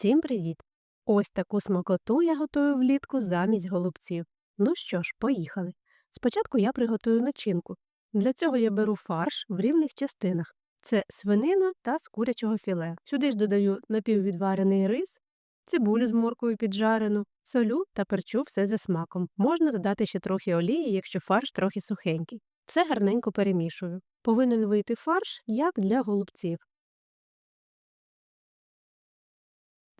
Всім привіт! Ось таку смакоту я готую влітку замість голубців. Ну що ж, поїхали. Спочатку я приготую начинку. Для цього я беру фарш в рівних частинах. Це свинина та з курячого філе. Сюди ж додаю напіввідварений рис, цибулю з моркою піджарену, солю та перчу все за смаком. Можна додати ще трохи олії, якщо фарш трохи сухенький. Все гарненько перемішую. Повинен вийти фарш, як для голубців.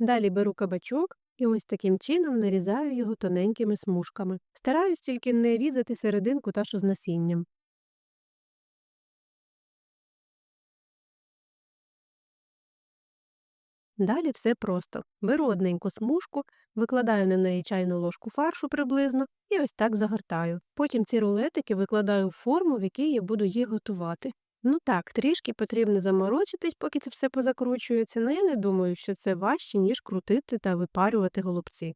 Далі беру кабачок і ось таким чином нарізаю його тоненькими смужками. Стараюсь тільки не різати серединку та що з насінням. Далі все просто. Беру одненьку смужку, викладаю на неї чайну ложку фаршу приблизно і ось так загортаю. Потім ці рулетики викладаю в форму, в якій я буду їх готувати. Ну так, трішки потрібно заморочитись, поки це все позакручується, але я не думаю, що це важче, ніж крутити та випарювати голубці.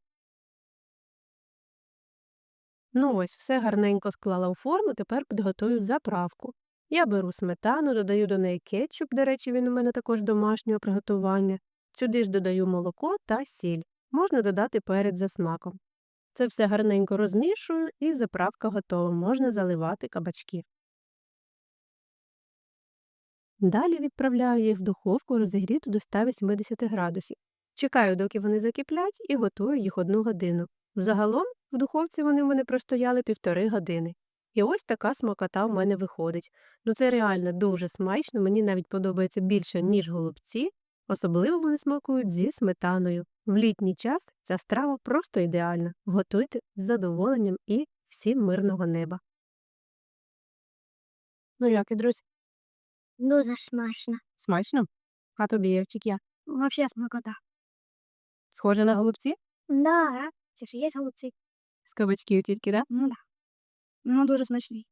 Ну ось, все гарненько склала у форму, тепер підготую заправку. Я беру сметану, додаю до неї кетчуп, до речі, він у мене також домашнього приготування. Сюди ж додаю молоко та сіль. Можна додати перець за смаком. Це все гарненько розмішую і заправка готова, можна заливати кабачки. Далі відправляю їх в духовку розігріту до 180 градусів. Чекаю, доки вони закиплять, і готую їх одну годину. Взагалом в духовці вони в мене простояли півтори години. І ось така смакота в мене виходить. Ну це реально дуже смачно, мені навіть подобається більше, ніж голубці, особливо вони смакують зі сметаною. В літній час ця страва просто ідеальна. Готуйте з задоволенням і всім мирного неба. Ну як, і, друзі, Дуже смачно. смачно? А тобі, Євчик, я? Вообще смакота. Схоже на голубці? Да, це ж є голубці. З кабачків тільки, да? Ну да. Ну дуже смачний.